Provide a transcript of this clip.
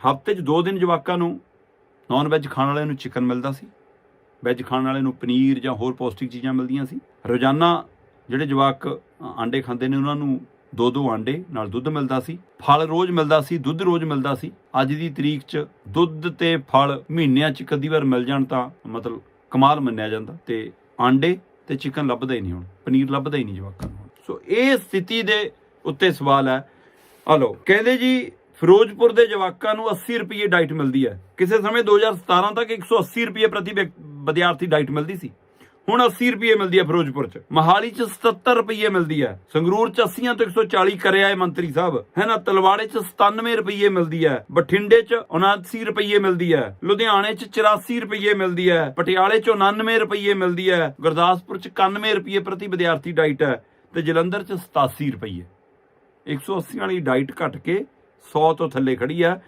ਹਫ਼ਤੇ 'ਚ ਦੋ ਦਿਨ ਜਵਾਕਾਂ ਨੂੰ ਨਾਨ ਵੈਜ ਖਾਣ ਵਾਲਿਆਂ ਨੂੰ ਚਿਕਨ ਮਿਲਦਾ ਸੀ ਵੈਜ ਖਾਣ ਵਾਲਿਆਂ ਨੂੰ ਪਨੀਰ ਜਾਂ ਹੋਰ ਪੌਸ਼ਟਿਕ ਚੀਜ਼ਾਂ ਮਿਲਦੀਆਂ ਸੀ। ਰੋਜ਼ਾਨਾ ਜਿਹੜੇ ਜਵਾਕ ਆਂਡੇ ਖਾਂਦੇ ਨੇ, ਉਹਨਾਂ ਨੂੰ ਦੋ ਦੋ ਆਂਡੇ ਨਾਲ ਦੁੱਧ ਮਿਲਦਾ ਸੀ, ਫਲ ਰੋਜ਼ ਮਿਲਦਾ ਸੀ, ਦੁੱਧ ਰੋਜ਼ ਮਿਲਦਾ ਸੀ। ਅੱਜ ਦੀ ਤਰੀਕ 'ਚ ਦੁੱਧ ਤੇ ਫਲ ਮਹੀਨਿਆਂ 'ਚ ਕਦੀ ਵਾਰ ਮਿਲ ਜਾਣ ਤਾਂ ਮਤਲਬ ਕਮਾਲ ਮੰਨਿਆ ਜਾਂਦਾ ਤੇ ਆਂਡੇ ਤੇ ਚਿਕਨ ਲੱਭਦਾ ਹੀ ਨਹੀਂ ਹੁਣ, ਪਨੀਰ ਲੱਭਦਾ ਹੀ ਨਹੀਂ ਜਵਾਕਾਂ ਨੂੰ ਸੋ ਇਹ ਸਥਿਤੀ ਦੇ ਉੱਤੇ ਸਵਾਲ ਹੈ। ਹਲੋ ਕਹਿੰਦੇ ਜੀ ਫਿਰੋਜ਼ਪੁਰ ਦੇ ਜਵਾਕਾਂ ਨੂੰ 80 ਰੁਪਏ ਡਾਈਟ ਮਿਲਦੀ ਹੈ। ਕਿਸੇ ਸਮੇਂ 2017 ਤੱਕ 180 ਰੁਪਏ ਪ੍ਰਤੀ ਵਿਅਕ- ਵਿਦਿਆਰਥੀ ਡਾਈਟ ਮਿਲਦੀ ਸੀ। ਹੁਣ 80 ਰੁਪਏ ਮਿਲਦੀ ਹੈ ਫਿਰੋਜ਼ਪੁਰ ਚ। ਮਹਾਲੀ ਚ 77 ਰੁਪਏ ਮਿਲਦੀ ਹੈ। ਸੰਗਰੂਰ ਚ 80 ਤੋਂ 140 ਕਰਿਆ ਹੈ ਮੰਤਰੀ ਸਾਹਿਬ। ਹੈ ਨਾ, ਤਲਵਾੜੇ ਚ 97 ਰੁਪਏ ਮਿਲਦੀ ਹੈ। ਬਠਿੰਡੇ ਚ 79 ਰੁਪਏ ਮਿਲਦੀ ਹੈ। ਲੁਧਿਆਣੇ ਚ 84 ਰੁਪਏ ਮਿਲਦੀ ਹੈ। ਪਟਿਆਲੇ ਚ 99 ਰੁਪਏ ਮਿਲਦੀ ਹੈ। ਗੁਰਦਾਸਪੁਰ ਚ 91 ਰੁਪਏ ਪ੍ਰਤੀ ਵਿਦਿਆਰਥੀ ਡਾਈਟ ਹੈ ਤੇ ਜਲੰਧਰ ਚ 87 ਰੁਪਏ। 180 ਵਾਲੀ ਡਾਈਟ ਘਟ ਕੇ 100 ਤੋਂ ਥੱਲੇ ਖੜੀ ਆ।